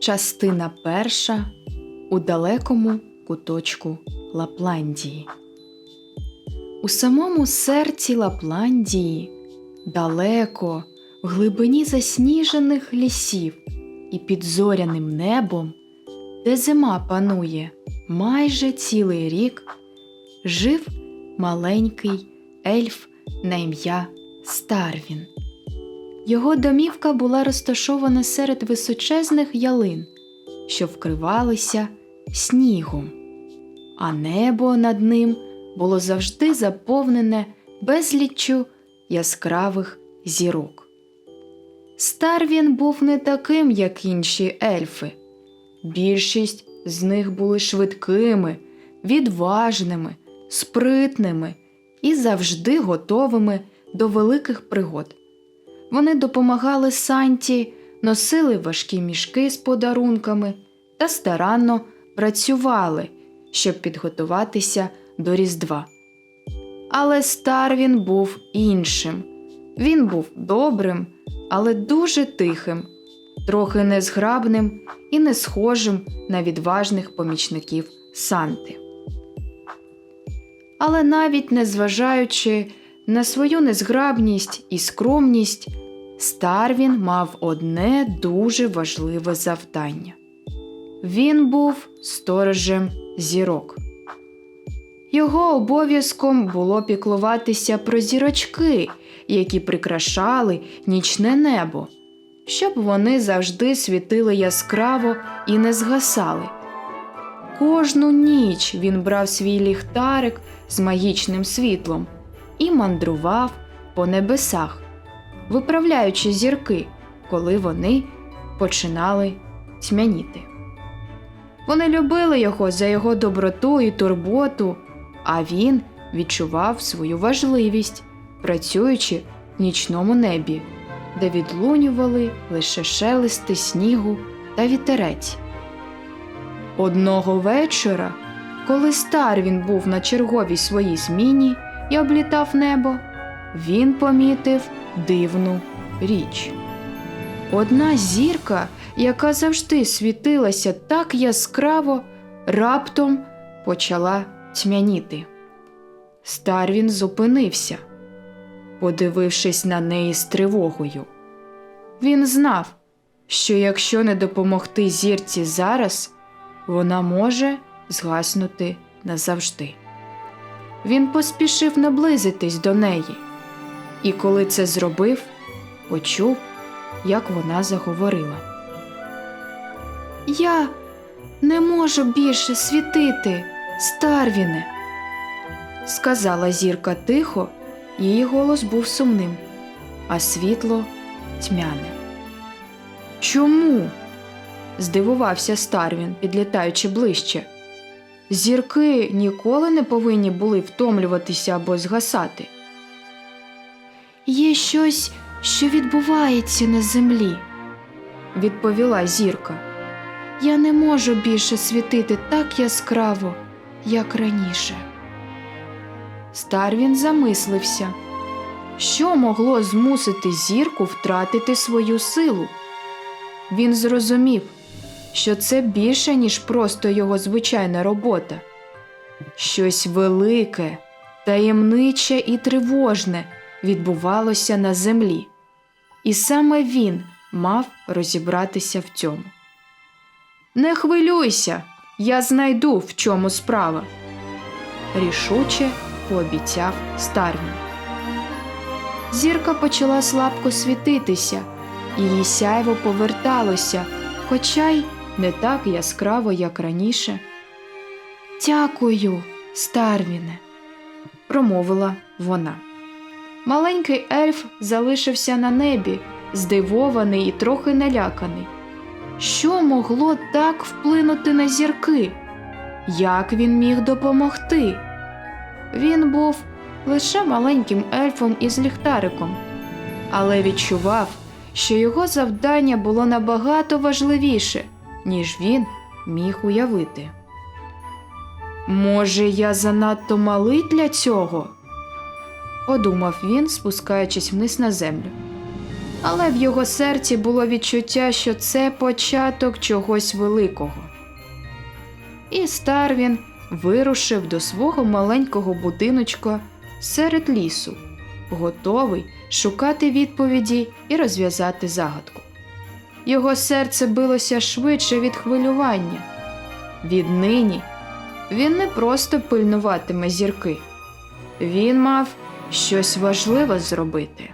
Частина перша у далекому куточку Лапландії. У самому серці Лапландії, далеко, в глибині засніжених лісів і під зоряним небом, де зима панує майже цілий рік, жив маленький ельф на ім'я Старвін. Його домівка була розташована серед височезних ялин, що вкривалися снігом, а небо над ним було завжди заповнене безліччю яскравих зірок. Старвін був не таким, як інші ельфи. Більшість з них були швидкими, відважними, спритними і завжди готовими до великих пригод. Вони допомагали Санті, носили важкі мішки з подарунками та старанно працювали, щоб підготуватися до Різдва. Але Старвін був іншим. Він був добрим, але дуже тихим, трохи незграбним і не схожим на відважних помічників Санти. Але навіть незважаючи на свою незграбність і скромність, Старвін мав одне дуже важливе завдання. Він був сторожем зірок. Його обов'язком було піклуватися про зірочки, які прикрашали нічне небо, щоб вони завжди світили яскраво і не згасали. Кожну ніч він брав свій ліхтарик з магічним світлом і мандрував по небесах, виправляючи зірки, коли вони починали тьмяніти. Вони любили його за його доброту і турботу, а він відчував свою важливість, працюючи в нічному небі, де відлунювали лише шелести снігу та вітерець. Одного вечора, коли Старвін був на черговій своїй зміні і облітав небо, він помітив дивну річ. Одна зірка, яка завжди світилася так яскраво, раптом почала тьмяніти. Старвін зупинився, подивившись на неї з тривогою. Він знав, що якщо не допомогти зірці зараз, вона може згаснути назавжди. Він поспішив наблизитись до неї, і коли це зробив, почув, як вона заговорила. Я не можу більше світити, Старвіне, сказала зірка тихо, її голос був сумним, а світло тьмяне. Чому? здивувався Старвін, підлітаючи ближче. Зірки ніколи не повинні були втомлюватися або згасати. Є щось, що відбувається на землі, відповіла зірка. Я не можу більше світити так яскраво, як раніше. Старвін замислився, що могло змусити зірку втратити свою силу. Він зрозумів, що це більше, ніж просто його звичайна робота. Щось велике, таємниче і тривожне відбувалося на землі, і саме він мав розібратися в цьому. Не хвилюйся, я знайду, в чому справа, рішуче пообіцяв Старвін. Зірка почала слабко світитися, її сяйво поверталося, хоча й не так яскраво, як раніше. Дякую, Старвіне, промовила вона. Маленький ельф залишився на небі, здивований і трохи наляканий. Що могло так вплинути на зірки? Як він міг допомогти? Він був лише маленьким ельфом із ліхтариком, але відчував, що його завдання було набагато важливіше, ніж він міг уявити. Може, я занадто малий для цього? подумав він, спускаючись вниз на землю. але в його серці було відчуття, що це початок чогось великого. І Старвін вирушив до свого маленького будиночка серед лісу, готовий шукати відповіді і розв'язати загадку. Його серце билося швидше від хвилювання. Віднині він не просто пильнуватиме зірки, він мав щось важливе зробити.